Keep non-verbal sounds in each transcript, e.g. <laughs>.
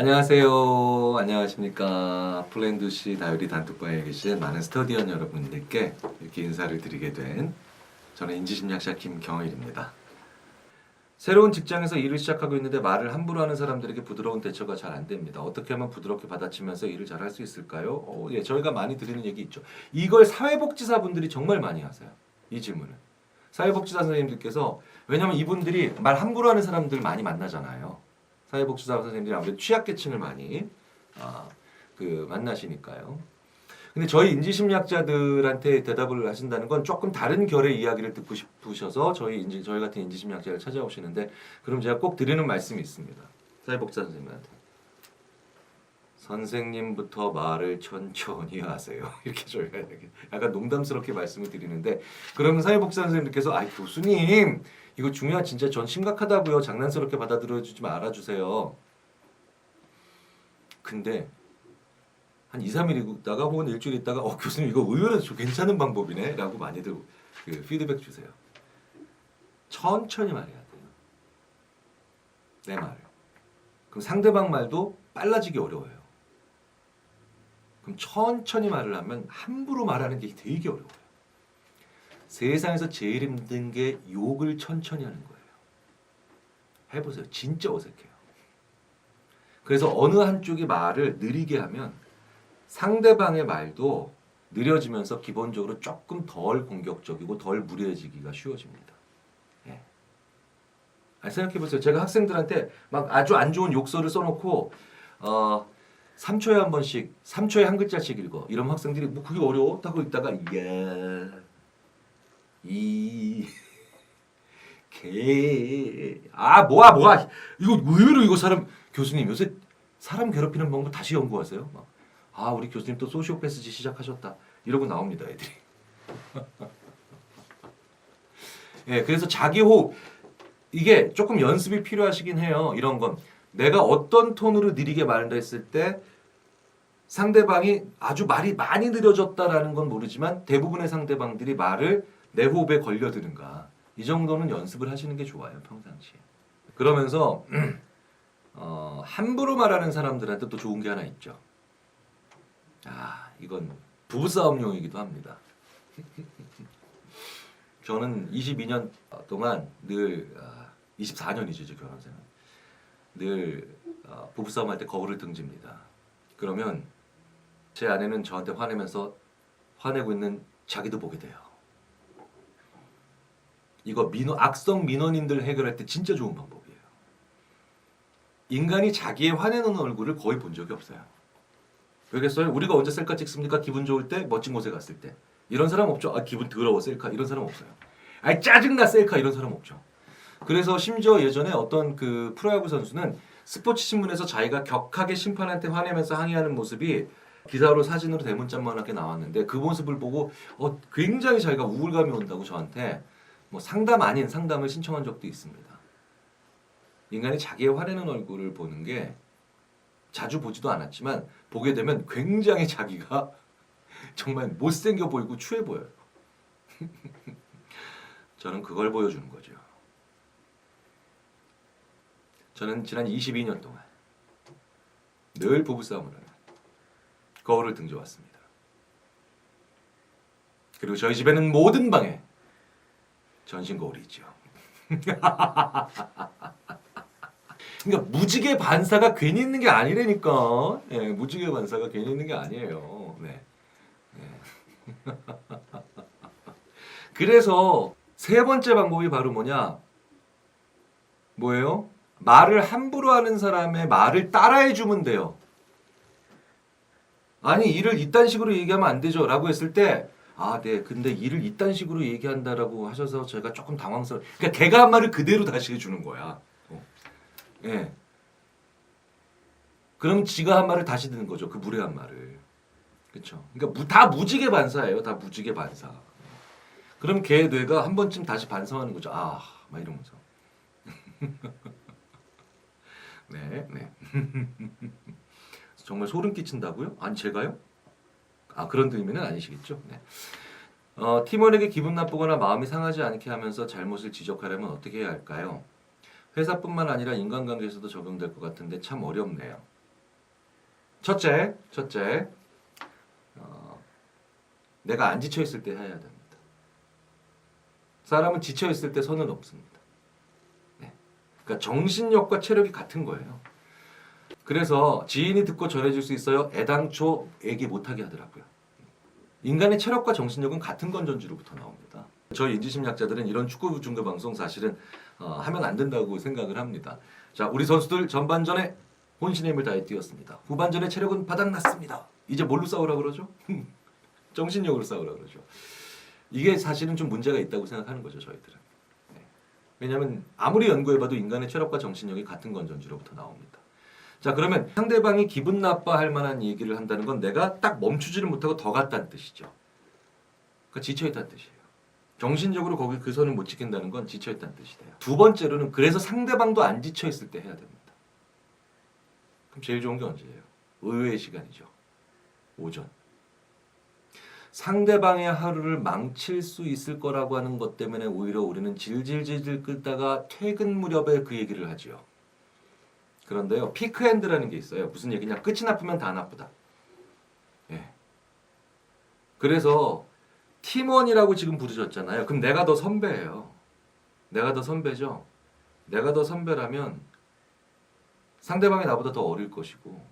안녕하세요. 안녕하십니까. 플랜두시 다이어리 단톡방에 계신 많은 스터디언 여러분들께 이렇게 인사를 드리게 된 저는 인지심리학자 김경일입니다. 새로운 직장에서 일을 시작하고 있는데 말을 함부로 하는 사람들에게 부드러운 대처가 잘 안 됩니다. 어떻게 하면 부드럽게 받아치면서 일을 잘 할 수 있을까요? 어, 예, 저희가 많이 드리는 얘기 있죠. 이걸 사회복지사분들이 정말 많이 하세요. 이 질문을. 사회복지사 선생님들께서 왜냐하면 이분들이 말 함부로 하는 사람들 많이 만나잖아요. 사회복지사 선생님들이 아무래도 취약계층을 많이 아, 그 만나시니까요. 근데 저희 인지심리학자들한테 대답을 하신다는 건 조금 다른 결의 이야기를 듣고 싶으셔서 저희 인지 저희 같은 인지심리학자를 찾아오시는데 그럼 제가 꼭 드리는 말씀이 있습니다. 사회복지사 선생님한테 선생님부터 말을 천천히 하세요. <laughs> 이렇게 저희가 약간 농담스럽게 말씀을 드리는데 그러면 사회복지사 선생님들께서 아 교수님 이거 중요한 진짜 전 심각하다고요. 장난스럽게 받아들여 주지 말아 주세요. 근데 한 2, 3일 있다가 혹은 일주일 있다가 어 교수님 이거 의외로 좀 괜찮은 방법이네 라고 많이들 그 피드백 주세요. 천천히 말해야 돼요. 내 말을. 그럼 상대방 말도 빨라지기 어려워요. 그럼 천천히 말을 하면 함부로 말하는 게 되게 어려워요. 세상에서 제일 힘든 게 욕을 천천히 하는 거예요. 해보세요. 진짜 어색해요. 그래서 어느 한쪽이 말을 느리게 하면 상대방의 말도 느려지면서 기본적으로 조금 덜 공격적이고 덜 무례해지기가 쉬워집니다. 예. 생각해보세요. 제가 학생들한테 막 아주 안 좋은 욕설을 써놓고 어, 3초에 한 번씩 3초에 한 글자씩 읽어. 이런 학생들이 뭐 그게 어려워? 하고 있다가 야, 이, 개, 아 뭐야 뭐야 이거 의외로 이거 사람 교수님 요새 사람 괴롭히는 방법 다시 연구하세요? 막, 아 우리 교수님 또 소시오패스지 시작하셨다 이러고 나옵니다 애들이. <laughs> 예, 그래서 자기 호흡 이게 조금 연습이 필요하시긴 해요. 이런 건 내가 어떤 톤으로 느리게 말한다 했을 때 상대방이 아주 말이 많이 느려졌다라는 건 모르지만 대부분의 상대방들이 말을 내 호흡에 걸려드는가 이 정도는 연습을 하시는 게 좋아요 평상시에. 그러면서 <clears throat> 어, 함부로 말하는 사람들한테 또 좋은 게 하나 있죠. 아 이건 부부싸움용이기도 합니다. <laughs> 저는 22년 동안 늘 아, 24년이죠 이제 결혼 생활. 늘 어, 부부싸움 할 때 거울을 등집니다. 그러면 제 아내는 저한테 화내면서 화내고 있는 자기도 보게 돼요. 이거 민원 악성 민원인들 해결할 때 진짜 좋은 방법이에요. 인간이 자기의 화내는 얼굴을 거의 본 적이 없어요. 왜겠어요? 우리가 언제 셀카 찍습니까? 기분 좋을 때, 멋진 곳에 갔을 때. 이런 사람 없죠. 아 기분 더러워 셀카 이런 사람 없어요. 아 짜증나 셀카 이런 사람 없죠. 그래서 심지어 예전에 어떤 그 프로야구 선수는 스포츠 신문에서 자기가 격하게 심판한테 화내면서 항의하는 모습이 기사로 사진으로 대문짝만하게 나왔는데 그 모습을 보고 어, 굉장히 자기가 우울감이 온다고 저한테 뭐 상담 아닌 상담을 신청한 적도 있습니다. 인간이 자기의 화내는 얼굴을 보는 게 자주 보지도 않았지만 보게 되면 굉장히 자기가 <laughs> 정말 못생겨 보이고 추해 보여요. <laughs> 저는 그걸 보여주는 거죠. 저는 지난 22년 동안 늘 부부싸움을 하는 거울을 등져왔습니다. 그리고 저희 집에는 모든 방에 전신 거울이 있죠. <laughs> 그러니까 무지개 반사가 괜히 있는 게 아니라니까. 예, 무지개 반사가 괜히 있는 게 아니에요. 네. 네. <laughs> 그래서 세 번째 방법이 바로 뭐냐? 뭐예요? 말을 함부로 하는 사람의 말을 따라해 주면 돼요. 아니 일을 이딴 식으로 얘기하면 안 되죠 라고 했을 때 아, 네. 근데 일을 이딴 식으로 얘기한다라고 하셔서 제가 조금 당황스러워. 그러니까 걔가 한 말을 그대로 다시 해주는 거야. 어. 예. 그럼 지가 한 말을 다시 듣는 거죠. 그 무례한 말을. 그렇죠. 그러니까 무, 다 무지개 반사예요. 다 무지개 반사. 그럼 걔 뇌가 한 번쯤 다시 반성하는 거죠. 아, 막 이러면서. <laughs> 네, 네. <laughs> 정말 소름 끼친다고요? 아니 제가요? 아 그런 의미는 아니시겠죠? 네. 어, 팀원에게 기분 나쁘거나 마음이 상하지 않게 하면서 잘못을 지적하려면 어떻게 해야 할까요? 회사뿐만 아니라 인간관계에서도 적용될 것 같은데 참 어렵네요. 첫째, 첫째, 어, 내가 안 지쳐 있을 때 해야 됩니다. 사람은 지쳐 있을 때 선은 없습니다. 네. 그러니까 정신력과 체력이 같은 거예요. 그래서 지인이 듣고 전해줄 수 있어요. 애당초 얘기 못하게 하더라고요. 인간의 체력과 정신력은 같은 건전지로부터 나옵니다. 저희 인지심리학자들은 이런 축구 중계 방송 사실은 어, 하면 안 된다고 생각을 합니다. 자, 우리 선수들 전반전에 혼신의 힘을 다해 뛰었습니다. 후반전에 체력은 바닥났습니다. 이제 뭘로 싸우라 그러죠? <laughs> 정신력으로 싸우라 그러죠. 이게 사실은 좀 문제가 있다고 생각하는 거죠, 저희들은. 네. 왜냐하면 아무리 연구해봐도 인간의 체력과 정신력이 같은 건전지로부터 나옵니다. 자, 그러면 상대방이 기분 나빠할 만한 얘기를 한다는 건 내가 딱 멈추지를 못하고 더 갔다는 뜻이죠. 그 지쳐있다는 뜻이에요. 정신적으로 거기 그 선을 못 지킨다는 건 지쳐있다는 뜻이 돼요. 두 번째로는 그래서 상대방도 안 지쳐있을 때 해야 됩니다. 그럼 제일 좋은 게 언제예요? 의외의 시간이죠. 오전. 상대방의 하루를 망칠 수 있을 거라고 하는 것 때문에 오히려 우리는 질질질질 끌다가 퇴근 무렵에 그 얘기를 하지요. 그런데요, 피크핸드라는 게 있어요. 무슨 얘기냐? 끝이 나쁘면 다 나쁘다. 예. 그래서 팀원이라고 지금 부르셨잖아요. 그럼 내가 더 선배예요. 내가 더 선배죠. 내가 더 선배라면 상대방이 나보다 더 어릴 것이고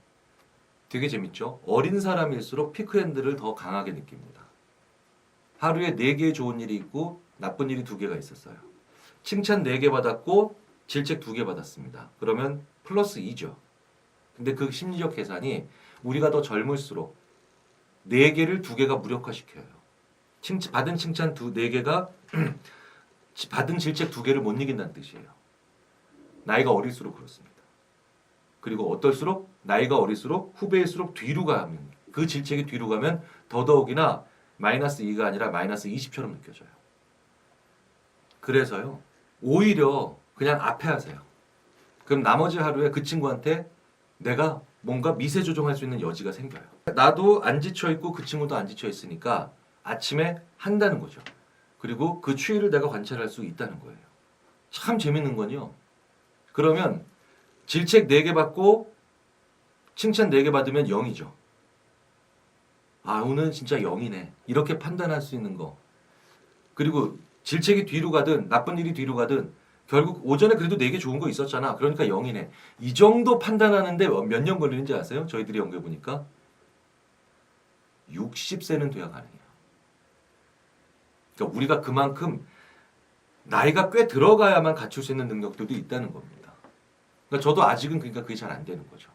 되게 재밌죠. 어린 사람일수록 피크핸드를 더 강하게 느낍니다. 하루에 4개의 좋은 일이 있고 나쁜 일이 2개가 있었어요. 칭찬 4개 받았고 질책 2개 받았습니다. 그러면 플러스 2죠. 근데 그 심리적 계산이 우리가 더 젊을수록 4개를 2개가 무력화시켜요. 칭찬, 받은 칭찬 두, 4개가 <clears throat> 받은 질책 2개를 못 이긴다는 뜻이에요. 나이가 어릴수록 그렇습니다. 그리고 어떨수록 나이가 어릴수록 후배일수록 뒤로 가면 그 질책이 뒤로 가면 더더욱이나 마이너스 2가 아니라 마이너스 20처럼 느껴져요. 그래서요 오히려 그냥 앞에 하세요. 그럼 나머지 하루에 그 친구한테 내가 뭔가 미세 조정할 수 있는 여지가 생겨요. 나도 안 지쳐 있고 그 친구도 안 지쳐 있으니까 아침에 한다는 거죠. 그리고 그 추이를 내가 관찰할 수 있다는 거예요. 참 재밌는 건요. 그러면 질책 4개 받고 칭찬 4개 받으면 0이죠. 아, 오늘 진짜 0이네. 이렇게 판단할 수 있는 거. 그리고 질책이 뒤로 가든 나쁜 일이 뒤로 가든 결국 오전에 그래도 4개 좋은 거 있었잖아. 그러니까 0이네. 이 정도 판단하는데 몇 년 걸리는지 아세요? 저희들이 연구해 보니까 60세는 돼야 가능해요. 그러니까 우리가 그만큼 나이가 꽤 들어가야만 갖출 수 있는 능력들도 있다는 겁니다. 그러니까 저도 아직은 그러니까 그게 잘 안 되는 거죠.